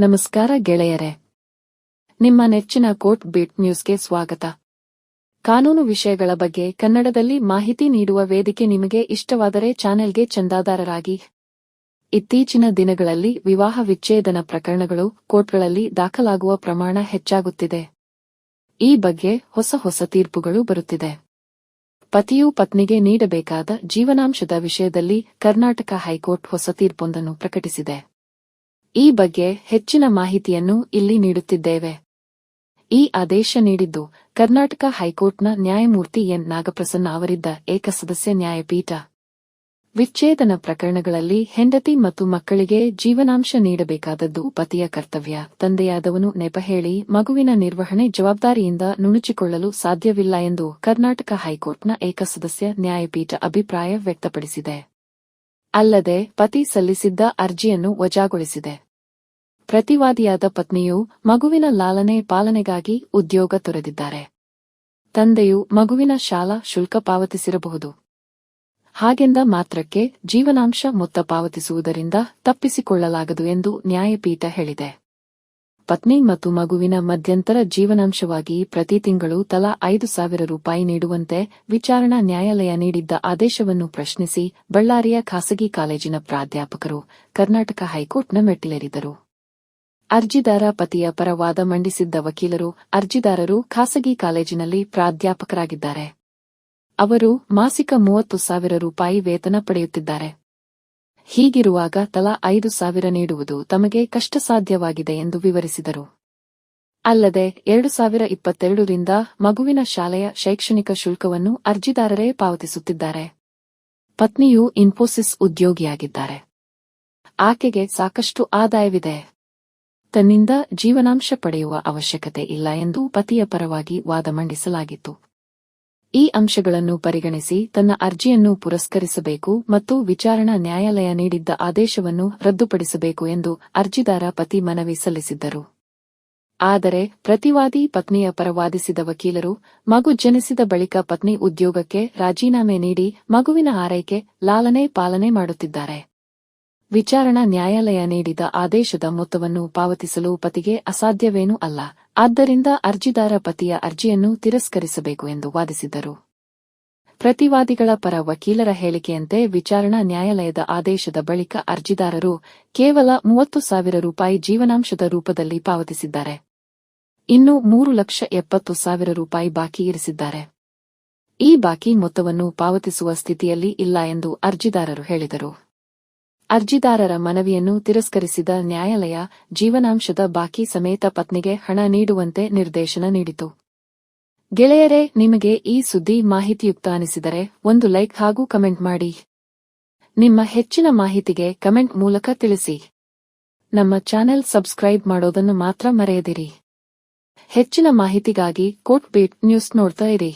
ನಮಸ್ಕಾರ ಗೆಳೆಯರೆ. ನಿಮ್ಮ ನೆಚ್ಚಿನ ಕೋರ್ಟ್ ಬೀಟ್ ನ್ಯೂಸ್ಗೆ ಸ್ವಾಗತ. ಕಾನೂನು ವಿಷಯಗಳ ಬಗ್ಗೆ ಕನ್ನಡದಲ್ಲಿ ಮಾಹಿತಿ ನೀಡುವ ವೇದಿಕೆ ನಿಮಗೆ ಇಷ್ಟವಾದರೆ ಚಾನೆಲ್ಗೆ ಚಂದಾದಾರರಾಗಿ. ಇತ್ತೀಚಿನ ದಿನಗಳಲ್ಲಿ ವಿವಾಹ ವಿಚ್ಛೇದನ ಪ್ರಕರಣಗಳು ಕೋರ್ಟ್ಗಳಲ್ಲಿ ದಾಖಲಾಗುವ ಪ್ರಮಾಣ ಹೆಚ್ಚಾಗುತ್ತಿದೆ. ಈ ಬಗ್ಗೆ ಹೊಸ ಹೊಸ ತೀರ್ಪುಗಳು ಬರುತ್ತಿದೆ. ಪತಿಯು ಪತ್ನಿಗೆ ನೀಡಬೇಕಾದ ಜೀವನಾಂಶದ ವಿಷಯದಲ್ಲಿ ಕರ್ನಾಟಕ ಹೈಕೋರ್ಟ್ ಹೊಸ ತೀರ್ಪೊಂದನ್ನು ಪ್ರಕಟಿಸಿದೆ. ಈ ಬಗ್ಗೆ ಹೆಚ್ಚಿನ ಮಾಹಿತಿಯನ್ನು ಇಲ್ಲಿ ನೀಡುತ್ತಿದ್ದೇವೆ. ಈ ಆದೇಶ ನೀಡಿದ್ದು, ಕರ್ನಾಟಕ ಹೈಕೋರ್ಟ್ನ ನ್ಯಾಯಮೂರ್ತಿ ಎನ್. ನಾಗಪ್ರಸನ್ನ ಅವರಿದ್ದ ಏಕಸದಸ್ಯ ನ್ಯಾಯಪೀಠ. ವಿಚ್ಛೇದನ ಪ್ರಕರಣಗಳಲ್ಲಿ ಹೆಂಡತಿ ಮತ್ತು ಮಕ್ಕಳಿಗೆ ಜೀವನಾಂಶ ನೀಡಬೇಕಾದದ್ದು ಪತಿಯ ಕರ್ತವ್ಯ. ತಂದೆಯಾದವನು ನೆಪ ಹೇಳಿ, ಮಗುವಿನ ನಿರ್ವಹಣೆ ಜವಾಬ್ದಾರಿಯಿಂದ ನುಣುಚಿಕೊಳ್ಳಲು ಸಾಧ್ಯವಿಲ್ಲ ಎಂದು ಕರ್ನಾಟಕ ಹೈಕೋರ್ಟ್ನ ಏಕಸದಸ್ಯ ನ್ಯಾಯಪೀಠ ಅಭಿಪ್ರಾಯ ವ್ಯಕ್ತಪಡಿಸಿದೆ. ಅಲ್ಲದೆ, ಪತಿ ಸಲ್ಲಿಸಿದ್ದ ಅರ್ಜಿಯನ್ನು ವಜಾಗೊಳಿಸಿದೆ. ಪ್ರತಿವಾದಿಯಾದ ಪತ್ನಿಯು ಮಗುವಿನ ಲಾಲನೆ ಪಾಲನೆಗಾಗಿ ಉದ್ಯೋಗ ತೊರೆದಿದ್ದಾರೆ. ತಂದೆಯು ಮಗುವಿನ ಶಾಲಾ ಶುಲ್ಕ ಪಾವತಿಸಿರಬಹುದು. ಹಾಗೆಂದ ಮಾತ್ರಕ್ಕೆ ಜೀವನಾಂಶ ಮೊತ್ತ ಪಾವತಿಸುವುದರಿಂದ ತಪ್ಪಿಸಿಕೊಳ್ಳಲಾಗದು ಎಂದು ನ್ಯಾಯಪೀಠ ಹೇಳಿದೆ. ಪತ್ನಿ ಮತ್ತು ಮಗುವಿನ ಮಧ್ಯಂತರ ಜೀವನಾಂಶವಾಗಿ ಪ್ರತಿ ತಿಂಗಳು ತಲಾ ಐದು ಸಾವಿರ ರೂಪಾಯಿ ನೀಡುವಂತೆ ವಿಚಾರಣಾ ನ್ಯಾಯಾಲಯ ನೀಡಿದ್ದ ಆದೇಶವನ್ನು ಪ್ರಶ್ನಿಸಿ ಬಳ್ಳಾರಿಯ ಖಾಸಗಿ ಕಾಲೇಜಿನ ಪ್ರಾಧ್ಯಾಪಕರು ಕರ್ನಾಟಕ ಹೈಕೋರ್ಟ್ನ ಮೆಟ್ಟಿಲೇರಿದರು. ಅರ್ಜಿದಾರ ಪತಿಯ ಪರ ವಾದ ಮಂಡಿಸಿದ್ದ ವಕೀಲರು ಅರ್ಜಿದಾರರು ಖಾಸಗಿ ಕಾಲೇಜಿನಲ್ಲಿ ಪ್ರಾಧ್ಯಾಪಕರಾಗಿದ್ದಾರೆ. ಅವರು ಮಾಸಿಕ ಮೂವತ್ತು ಸಾವಿರ ರೂಪಾಯಿ ವೇತನ ಪಡೆಯುತ್ತಿದ್ದಾರೆ. ಹೀಗಿರುವಾಗ ತಲಾ ಐದು ಸಾವಿರ ನೀಡುವುದು ತಮಗೆ ಕಷ್ಟಸಾಧ್ಯವಾಗಿದೆ ಎಂದು ವಿವರಿಸಿದರು. ಅಲ್ಲದೆ ಎರಡು ಸಾವಿರ ಇಪ್ಪತ್ತೆರಡರಿಂದ ಮಗುವಿನ ಶಾಲೆಯ ಶೈಕ್ಷಣಿಕ ಶುಲ್ಕವನ್ನು ಅರ್ಜಿದಾರರೇ ಪಾವತಿಸುತ್ತಿದ್ದಾರೆ. ಪತ್ನಿಯು ಇನ್ಫೋಸಿಸ್ ಉದ್ಯೋಗಿಯಾಗಿದ್ದಾರೆ. ಆಕೆಗೆ ಸಾಕಷ್ಟು ಆದಾಯವಿದೆ. ತನ್ನಿಂದ ಜೀವನಾಂಶ ಪಡೆಯುವ ಅವಶ್ಯಕತೆ ಇಲ್ಲ ಎಂದು ಪತಿಯ ಪರವಾಗಿ ವಾದ ಮಂಡಿಸಲಾಗಿತ್ತು. ಈ ಅಂಶಗಳನ್ನು ಪರಿಗಣಿಸಿ ತನ್ನ ಅರ್ಜಿಯನ್ನು ಪುರಸ್ಕರಿಸಬೇಕು ಮತ್ತು ವಿಚಾರಣಾ ನ್ಯಾಯಾಲಯ ನೀಡಿದ್ದ ಆದೇಶವನ್ನು ರದ್ದುಪಡಿಸಬೇಕು ಎಂದು ಅರ್ಜಿದಾರ ಪತಿ ಮನವಿ ಸಲ್ಲಿಸಿದ್ದರು. ಆದರೆ ಪ್ರತಿವಾದಿ ಪತ್ನಿಯ ಪರವಾದಿಸಿದ ವಕೀಲರು ಮಗು ಜನಿಸಿದ ಬಳಿಕ ಪತ್ನಿ ಉದ್ಯೋಗಕ್ಕೆ ರಾಜೀನಾಮೆ ನೀಡಿ ಮಗುವಿನ ಆರೈಕೆ ಲಾಲನೆ ಪಾಲನೆ ಮಾಡುತ್ತಿದ್ದಾರೆ. ವಿಚಾರಣಾ ನ್ಯಾಯಾಲಯ ನೀಡಿದ ಆದೇಶದ ಮೊತ್ತವನ್ನು ಪಾವತಿಸಲು ಪತಿಗೆ ಅಸಾಧ್ಯವೇನೂ ಅಲ್ಲ. ಆದ್ದರಿಂದ ಅರ್ಜಿದಾರ ಪತಿಯ ಅರ್ಜಿಯನ್ನು ತಿರಸ್ಕರಿಸಬೇಕು ಎಂದು ವಾದಿಸಿದ್ದರು. ಪ್ರತಿವಾದಿಗಳ ಪರ ವಕೀಲರ ಹೇಳಿಕೆಯಂತೆ ವಿಚಾರಣಾ ನ್ಯಾಯಾಲಯದ ಆದೇಶದ ಬಳಿಕ ಅರ್ಜಿದಾರರು ಕೇವಲ ಮೂವತ್ತು ಸಾವಿರ ರೂಪಾಯಿ ಜೀವನಾಂಶದ ರೂಪದಲ್ಲಿ ಪಾವತಿಸಿದ್ದಾರೆ. ಇನ್ನು ಮೂರು ಲಕ್ಷ ಎಪ್ಪತ್ತು ಸಾವಿರ ರೂಪಾಯಿ ಬಾಕಿ ಇರಿಸಿದ್ದಾರೆ. ಈ ಬಾಕಿ ಮೊತ್ತವನ್ನು ಪಾವತಿಸುವ ಸ್ಥಿತಿಯಲ್ಲಿ ಇಲ್ಲ ಎಂದು ಅರ್ಜಿದಾರರು ಹೇಳಿದರು. ಅರ್ಜಿದಾರರ ಮನವಿಯನ್ನು ತಿರಸ್ಕರಿಸಿದ ನ್ಯಾಯಾಲಯ ಜೀವನಾಂಶದ ಬಾಕಿ ಸಮೇತ ಪತ್ನಿಗೆ ಹಣ ನೀಡುವಂತೆ ನಿರ್ದೇಶನ ನೀಡಿತು. ಗೆಳೆಯರೇ, ನಿಮಗೆ ಈ ಸುದ್ದಿ ಮಾಹಿತಿಯುಕ್ತ ಅನಿಸಿದರೆ ಒಂದು ಲೈಕ್ ಹಾಗೂ ಕಮೆಂಟ್ ಮಾಡಿ. ನಿಮ್ಮ ಹೆಚ್ಚಿನ ಮಾಹಿತಿಗೆ ಕಮೆಂಟ್ ಮೂಲಕ ತಿಳಿಸಿ. ನಮ್ಮ ಚಾನೆಲ್ ಸಬ್ಸ್ಕ್ರೈಬ್ ಮಾಡೋದನ್ನು ಮಾತ್ರ ಮರೆಯದಿರಿ. ಹೆಚ್ಚಿನ ಮಾಹಿತಿಗಾಗಿ ಕೋಟ್ ಬೀಟ್ ನ್ಯೂಸ್ ನೋಡ್ತಾ ಇರಿ.